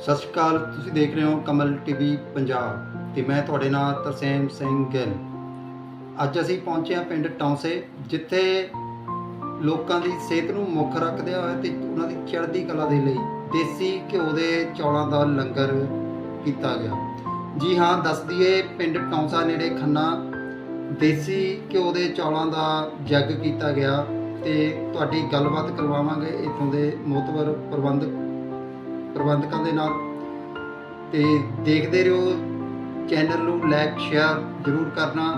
ਸਤਿ ਸ਼੍ਰੀ ਅਕਾਲ, ਤੁਸੀਂ ਦੇਖ ਰਹੇ ਹੋ ਕਮਲ ਟੀਵੀ ਪੰਜਾਬ ਤੇ ਮੈਂ ਤੁਹਾਡੇ ਨਾਲ ਤਰਸੇਮ ਸਿੰਘ ਗਿੱਲ। ਅੱਜ ਅਸੀਂ ਪਹੁੰਚੇ ਹਾਂ ਪਿੰਡ ਟੌਂਸੇ, ਜਿੱਥੇ ਲੋਕਾਂ ਦੀ ਸਿਹਤ ਨੂੰ ਮੁੱਖ ਰੱਖਦਿਆਂ ਹੋਇਆ ਤੇ ਉਹਨਾਂ ਦੀ ਚੜ੍ਹਦੀ ਕਲਾ ਦੇ ਲਈ ਦੇਸੀ ਘਿਓ ਦੇ ਚੌਲਾਂ ਦਾ ਲੰਗਰ ਕੀਤਾ ਗਿਆ। ਜੀ ਹਾਂ, ਦੱਸ ਦਈਏ ਪਿੰਡ ਟੌਂਸਾ ਨੇੜੇ ਖੰਨਾ, ਦੇਸੀ ਘਿਓ ਦੇ ਚੌਲਾਂ ਦਾ ਜੱਗ ਕੀਤਾ ਗਿਆ ਤੇ ਤੁਹਾਡੀ ਗੱਲਬਾਤ ਕਰਵਾਵਾਂਗੇ ਇੱਥੋਂ ਦੇ ਮੋਤਵਰ ਪ੍ਰਬੰਧਕ ਪ੍ਰਬੰਧਕਾਂ ਦੇ ਨਾਲ। ਤੇ ਦੇਖਦੇ ਰਹੋ, ਚੈਨਲ ਨੂੰ ਲਾਈਕ ਸ਼ੇਅਰ ਜ਼ਰੂਰ ਕਰਨਾ।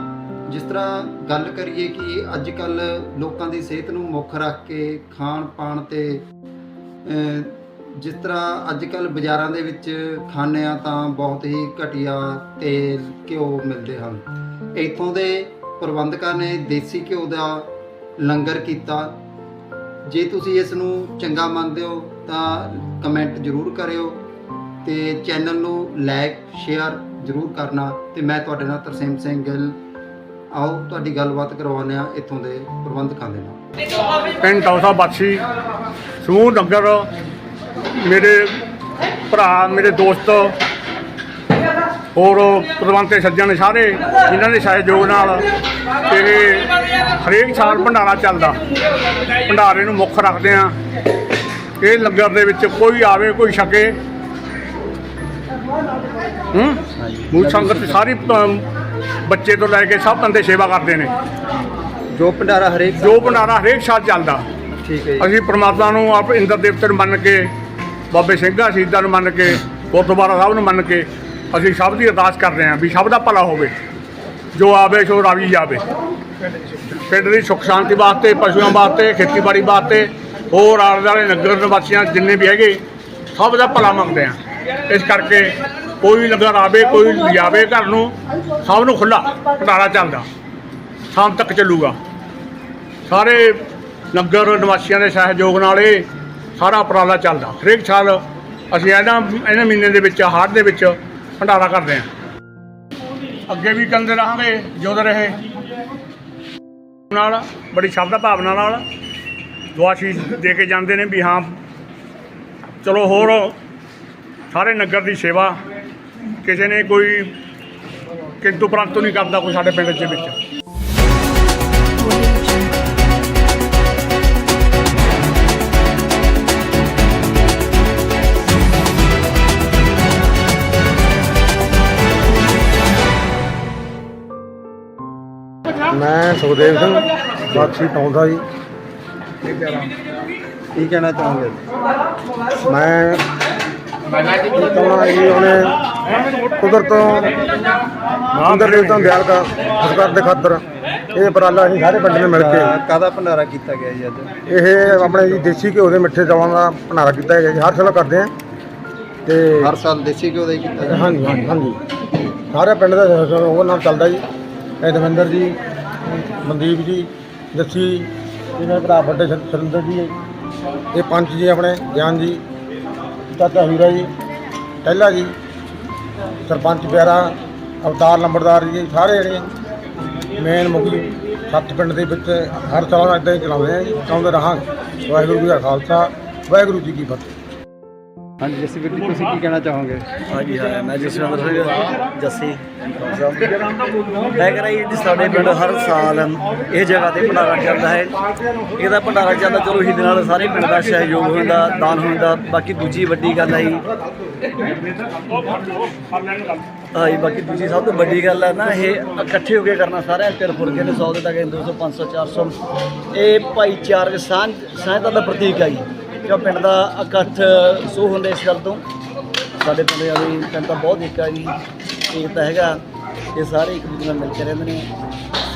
ਜਿਸ ਤਰ੍ਹਾਂ ਗੱਲ ਕਰੀਏ ਕਿ ਅੱਜ ਕੱਲ ਲੋਕਾਂ ਦੀ ਸਿਹਤ ਨੂੰ ਮੁੱਖ ਰੱਖ ਕੇ ਖਾਣ ਪਾਣ ਤੇ ਜਿਸ ਤਰ੍ਹਾਂ ਅੱਜ ਕੱਲ ਬਾਜ਼ਾਰਾਂ ਦੇ ਵਿੱਚ ਖਾਂਦੇ ਆ ਤਾਂ ਬਹੁਤ ਹੀ ਘਟੀਆ ਤੇਲ, ਘਿਓ ਮਿਲਦੇ ਹਨ। ਇੱਥੋਂ ਦੇ ਪ੍ਰਬੰਧਕਾਂ ਨੇ ਦੇਸੀ ਘਿਓ ਦਾ ਲੰਗਰ ਕੀਤਾ। ਜੇ ਤੁਸੀਂ ਇਸ ਨੂੰ ਚੰਗਾ ਮੰਨਦੇ ਹੋ, ਤਾਂ ਕਮੈਂਟ ਜ਼ਰੂਰ ਕਰਿਓ ਤੇ ਚੈਨਲ ਨੂੰ ਲਾਈਕ ਸ਼ੇਅਰ ਜ਼ਰੂਰ ਕਰਨਾ ਤੇ ਮੈਂ ਤੁਹਾਡੇ ਨਾਲ ਤਰਸੇਮ ਸਿੰਘ ਗਿੱਲ, ਆਓ ਤੁਹਾਡੀ ਗੱਲਬਾਤ ਕਰਵਾਉਂਦੇ ਆ ਇੱਥੋਂ ਦੇ ਪ੍ਰਬੰਧਕਾਂ ਦੇ ਨਾਲ। ਪਿੰਡ ਟੌਸਾ ਬਾਛੀ ਸਮੂਹ ਨਗਰ, ਮੇਰੇ ਭਰਾ, ਮੇਰੇ ਦੋਸਤ ਹੋਰ ਪ੍ਰਬੰਧਕ ਸੱਜਣ ਸਾਰੇ ਜਿਨ੍ਹਾਂ ਦੇ ਸਹਿਯੋਗ ਨਾਲ ਇਹ ਹਰੇਕ ਸਾਲ ਭੰਡਾਰਾ ਚੱਲਦਾ। ਭੰਡਾਰੇ ਨੂੰ ਮੁੱਖ ਰੱਖਦੇ ਆ ਇਹ ਲੰਗਰ ਦੇ ਵਿੱਚ ਕੋਈ ਆਵੇ ਕੋਈ ਛਕੇ। ਹੂੰ? ਮੂਲ ਸੰਗਤ ਸਾਰੀ ਬੱਚੇ ਤੋਂ ਲੈ ਕੇ ਸਭ ਬੰਦੇ ਸੇਵਾ ਕਰਦੇ ਨੇ। ਜੋ ਭੰਡਾਰਾ ਹਰੇਕ ਜੋ ਭੰਡਾਰਾ ਹਰੇਕ ਸਾਲ ਚੱਲਦਾ। ਠੀਕ ਹੈ ਅਸੀਂ ਪ੍ਰਮਾਤਮਾ ਨੂੰ ਆਪ ਇੰਦਰ ਦੇਵਤੇ ਨੂੰ ਮੰਨ ਕੇ ਬਾਬੇ ਸਿੰਘਾਂ ਸ਼ਹੀਦਾਂ ਨੂੰ ਮੰਨ ਕੇ ਗੁਰਦੁਆਰਾ ਸਾਹਿਬ ਨੂੰ ਮੰਨ ਕੇ ਅਸੀਂ ਸਭ ਦੀ ਅਰਦਾਸ ਕਰਦੇ ਹਾਂ ਵੀ ਸਭ ਦਾ ਭਲਾ ਹੋਵੇ। ਜੋ ਆਵੇ, ਸੋ ਰਾਵੀ ਜਾਵੇ। ਪਿੰਡ ਦੀ ਸੁੱਖ ਸ਼ਾਂਤੀ ਵਾਸਤੇ, ਪਸ਼ੂਆਂ ਵਾਸਤੇ, ਖੇਤੀਬਾੜੀ ਵਾਸਤੇ, ਹੋਰ ਆਲੇ ਦੁਆਲੇ ਨਗਰ ਨਿਵਾਸੀਆਂ ਜਿੰਨੇ ਵੀ ਹੈਗੇ, ਸਭ ਦਾ ਭਲਾ ਮੰਗਦੇ ਆ ਇਸ ਕਰਕੇ ਕੋਈ ਲੰਗਰ ਆਵੇ, ਕੋਈ ਲਿਆਵੇ ਘਰ ਨੂੰ, ਸਭ ਨੂੰ ਖੁੱਲਾ ਭੰਡਾਰਾ ਚੱਲਦਾ। ਸ਼ਾਮ ਤੱਕ ਚੱਲੂਗਾ। ਸਾਰੇ ਨਗਰ ਨਿਵਾਸੀਆਂ ਦੇ ਸਹਿਯੋਗ ਨਾਲ ਇਹ ਸਾਰਾ ਉਪਰਾਲਾ ਚੱਲਦਾ। ਹਰੇਕ ਸਾਲ ਅਸੀਂ ਇਹਨਾਂ ਇਹਨਾਂ ਮਹੀਨੇ ਦੇ ਵਿੱਚ, ਹਾੜ ਦੇ ਵਿੱਚ ਭੰਡਾਰਾ ਕਰਦੇ ਹਾਂ। ਅੱਗੇ ਵੀ ਕਰਦੇ ਰਹਾਂਗੇ ਜੁਦ ਰਹੇ। ਨਾਲ, ਬੜੀ ਸ਼ਬਦ ਭਾਵਨਾ ਨਾਲ ਦੁਆ ਸ਼ੀਸ਼ ਦੇ ਕੇ ਜਾਂਦੇ ਨੇ ਵੀ ਹਾਂ, ਚਲੋ ਹੋਰ ਸਾਰੇ ਨਗਰ ਦੀ ਸੇਵਾ ਕਿਸੇ ਨੇ ਕੋਈ ਕਿੰਤੂ ਪ੍ਰੰਤੂ ਨਹੀਂ ਕਰਦਾ ਕੋਈ ਸਾਡੇ ਪਿੰਡ ਦੇ ਵਿੱਚ। ਮੈਂ ਸੁਖਦੇਵ ਸਿੰਘ ਬਾਛੀ ਟੌਂਦਾ ਜੀ। ਕੀ ਕਹਿਣਾ ਚਾਹੋਗੇ? ਮੈਂ ਕਹਣਾ ਜੀ ਉਹਨੇ ਕੁਦਰਤ ਤੋਂ ਅੰਦਰ ਦੇਵਤਾਂ ਨੂੰ ਦਿਆਲ ਕਰ ਸਤਿਕਾਰ ਦੇ ਖਾਤਰ ਇਹ ਉਪਰਾਲਾ ਅਸੀਂ ਸਾਰੇ ਪਿੰਡ ਨੇ ਮਿਲ ਕੇ ਕਾਦਾ ਭੰਡਾਰਾ ਕੀਤਾ ਗਿਆ ਜੀ ਅੱਜ? ਇਹ ਆਪਣੇ ਜੀ ਦੇਸੀ ਘਿਓ ਦੇ ਮਿੱਠੇ ਚੌਲਾਂ ਦਾ ਭੰਡਾਰਾ ਕੀਤਾ ਹੈਗਾ ਜੀ। ਹਰ ਸਾਲ ਕਰਦੇ ਆ। ਤੇ ਹਰ ਸਾਲ ਦੇਸੀ ਘਿਓ ਦਾ ਹੀ ਕੀਤਾ ਹਾਂਜੀ ਹਾਂਜੀ ਹਾਂਜੀ। ਸਾਰੇ ਪਿੰਡ ਦਾ ਉਹ ਨਾਮ ਚੱਲਦਾ ਜੀ। ਇਹ ਦਵਿੰਦਰ ਜੀ, ਮਨਦੀਪ ਜੀ, ਜੱਸੀ, ਇਹਨਾਂ ਦੇ ਭਰਾ ਵੱਡੇ ਸਰ- ਸੁਰਿੰਦਰ ਜੀ, ਇਹ ਪੰਚ ਜੀ ਆਪਣੇ, ਗਿਆਨ ਜੀ, ਚਾਚਾ ਹੀਰਾ ਜੀ ਟਹਿਲਾ ਜੀ, ਸਰਪੰਚ ਪਿਆਰਾ, ਅਵਤਾਰ ਲੰਬੜਦਾਰ ਜੀ, ਸਾਰੇ ਜਿਹੜੇ ਮੇਨ ਮੁਖੀ, ਸੱਤ ਪਿੰਡ ਦੇ ਵਿੱਚ ਹਰ ਸਾਲ ਇਦਾਂ ਹੀ ਚਲਾਉਂਦੇ ਆ ਜੀ, ਚਲਾਉਂਦੇ ਰਹਾਂਗੇ। ਵਾਹਿਗੁਰੂ ਜੀ ਦਾ ਖਾਲਸਾ, ਵਾਹਿਗੁਰੂ ਜੀ ਕੀ ਫਤਿਹ। ਹਾਂਜੀ ਜਸੀ ਵੀਰ ਜੀ ਤੁਸੀਂ ਕੀ ਕਹਿਣਾ ਚਾਹੋਗੇ? ਹਾਂਜੀ ਹਾਂ ਮੈਂ ਜਸਵਿੰਦਰ ਸਿੰਘ ਜੱਸੀ ਮੈਂ ਕਹ ਰਹੀ ਜੀ ਸਾਡੇ ਪਿੰਡ ਹਰ ਸਾਲ ਇਹ ਜਗ੍ਹਾ ਤੇ ਭੰਡਾਰਾ ਚੱਲਦਾ ਹੈ। ਇਹਦਾ ਭੰਡਾਰਾ ਚੱਲਦਾ ਚਲੋ ਇਹਦੇ ਨਾਲ ਸਾਰੇ ਪਿੰਡ ਦਾ ਸਹਿਯੋਗ ਹੁੰਦਾ ਦਾਨ ਹੁੰਦਾ ਬਾਕੀ ਦੂਜੀ ਵੱਡੀ ਗੱਲ ਹੈ ਜੀ। ਹਾਂਜੀ ਬਾਕੀ ਦੂਜੀ ਸਭ ਤੋਂ ਵੱਡੀ ਗੱਲ ਹੈ ਨਾ ਇਹ ਇਕੱਠੇ ਹੋ ਕੇ ਕਰਨਾ ਸਾਰਿਆਂ ਤੇਰ ਫੁਰਕੇ ਨੇ 100 ਦੇ ਤੱਕ 200 500 400 ਇਹ ਭਾਈਚਾਰਕ ਸਾਂਝ ਸਾਂਝਤਾ ਦਾ ਪ੍ਰਤੀਕ ਹੈ ਜੀ। ਜੋ ਪਿੰਡ ਦਾ ਇਕੱਠ ਸੋ ਹੁੰਦਾ ਇਸ ਗੱਲ ਤੋਂ। ਸਾਡੇ ਪਿੰਡ ਵਾਲੀ ਪਿੰਡ ਤਾਂ ਬਹੁਤ ਇੱਕ ਆ ਜੀ। ਇਹ ਤਾਂ ਹੈਗਾ ਇਹ ਸਾਰੇ ਇੱਕ ਦੂਜੇ ਨਾਲ ਮਿਲ ਕੇ ਰਹਿੰਦੇ ਨੇ।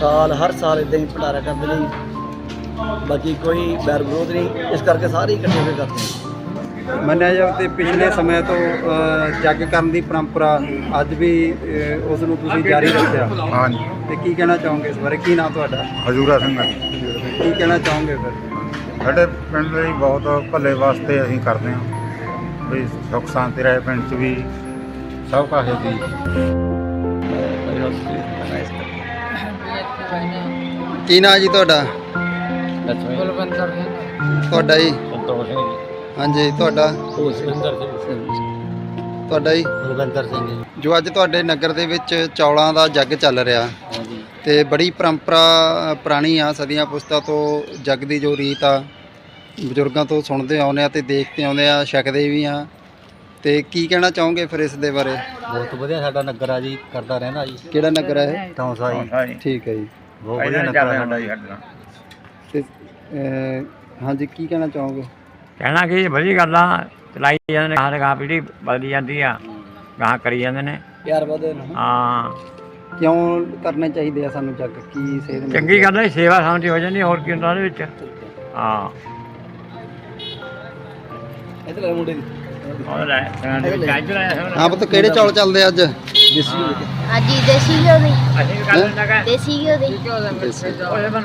ਸਾਲ ਹਰ ਸਾਲ ਇਦਾਂ ਹੀ ਭੰਡਾਰਾ ਕਰਦੇ ਨੇ। ਬਾਕੀ ਕੋਈ ਬੈਰ ਵਿਰੋਧ ਨਹੀਂ ਇਸ ਕਰਕੇ ਸਾਰੇ ਇਕੱਠੇ ਹੋ ਕੇ ਕਰਦੇ ਨੇ। ਮੰਨਿਆ ਜਾਵੇ ਤੇ ਪਿਛਲੇ ਸਮੇਂ ਤੋਂ ਜੱਗ ਕਰਨ ਦੀ ਪਰੰਪਰਾ ਅੱਜ ਵੀ ਉਸ ਨੂੰ ਤੁਸੀਂ ਜਾਰੀ ਰੱਖਿਆ। ਹਾਂਜੀ। ਤੇ ਕੀ ਕਹਿਣਾ ਚਾਹੋਗੇ ਇਸ ਬਾਰੇ? ਕੀ ਨਾਮ ਤੁਹਾਡਾ? ਹਜੂਰਾ ਸਿੰਘ ਕੀ ਕਹਿਣਾ ਚਾਹੋਗੇ ਫਿਰ? ਸਾਡੇ ਪਿੰਡ ਲਈ ਬਹੁਤ ਭਲੇ ਵਾਸਤੇ ਅਸੀਂ ਕਰਦੇ ਹਾਂ। ਵੀ ਸੁੱਖ ਸ਼ਾਂਤੀ ਰਹੇ ਪਿੰਡ 'ਚ ਵੀ ਸਭ ਕਾਹੇ ਦੀ। ਕੀ ਨਾਮ ਜੀ ਤੁਹਾਡਾ? ਬਲਵੰਦਰ ਸਿੰਘ। ਤੁਹਾਡਾ ਜੀ? ਸੰਤੋਖ ਸਿੰਘ ਹਾਂਜੀ ਤੁਹਾਡਾ? ਭੂਸਿੰਦਰ ਸਿੰਘ। ਤੁਹਾਡਾ ਜੀ? ਬਲਵੰਦਰ ਸਿੰਘ ਜੀ। ਜੋ ਅੱਜ ਤੁਹਾਡੇ ਨਗਰ ਦੇ ਵਿੱਚ ਚੌਲਾਂ ਦਾ ਜੱਗ ਚੱਲ ਰਿਹਾ। ਹਾਂਜੀ। ਤੇ ਬੜੀ ਪਰੰਪਰਾ ਪੁਰਾਣੀ ਆ ਸਦੀਆਂ ਪੁਸਤਾਂ ਤੋਂ ਜੱਗ ਦੀ ਜੋ ਰੀਤ ਆ ਬਜ਼ੁਰਗਾਂ ਤੋਂ ਸੁਣਦੇ ਆਉਂਦੇ ਆ ਤੇ ਦੇਖਦੇ ਆਉਂਦੇ ਆ ਛਕਦੇ ਵੀ ਆ। ਤੇ ਕੀ ਕਹਿਣਾ ਚਾਹੋਗੇ ਫਿਰ ਇਸ ਦੇ ਬਾਰੇ? ਬਹੁਤ ਵਧੀਆ ਸਾਡਾ ਨਗਰ ਆ ਜੀ ਕਰਦਾ ਰਹਿੰਦਾ ਜੀ। ਕਿਹੜਾ ਨਗਰ ਹੈ ਟੌਂਸਾ ਜੀ। ਠੀਕ ਹੈ ਜੀ। ਬਹੁਤ ਵਧੀਆ ਨਗਰ ਆ ਸਾਡਾ ਜੀ। ਤੇ ਅ, ਹਾਂਜੀ ਕੀ ਕਹਿਣਾ ਚਾਹੋਗੇ? ਕਹਿਣਾ ਕਿ ਵਧੀਆ ਗੱਲਾਂ ਚਲਾਈ ਜਾਂਦੇ ਨੇ ਗਾਂ ਪੀੜੀ ਬਦਲੀ ਜਾਂਦੀ ਆ। ਗਾਂ ਕਰੀ ਜਾਂਦੇ ਨੇ। ਪਿਆਰ ਵਧੇ ਨਾ। ਹਾਂ। ਕਿਉਂ ਕਰਨੇ ਚਾਹੀਦੇ ਆ ਸਾਨੂੰ ਜੱਗ ਕੀ ਸੇਧ ਮਿਲਦੀ ਚੰਗੀ ਗੱਲ ਹੈ ਸੇਵਾ ਸਮਝੀ ਹੋ ਜਾਂਦੀ ਹੋਰ ਕੀ ਹੁੰਦਾ ਉਹਦੇ ਵਿੱਚ? ਹਾਂ। ਇਧਰ ਲੈ ਮੁੰਡੇ ਦੀ। ਉਹ ਲੈ ਚਾਹ ਹਾਂ ਪੁੱਤ ਕਿਹੜੇ ਚੌਲ ਚੱਲਦੇ ਅੱਜ? ਹਾਂਜੀ ਦੇਸੀ ਘਿਓ ਦੀ। ਅਸੀਂ ਵੀ ਕਰ ਲੈਂਦਾ ਦੇਸੀ ਘਿਓ ਦੀ। ਉਹਦੇ ਬਣ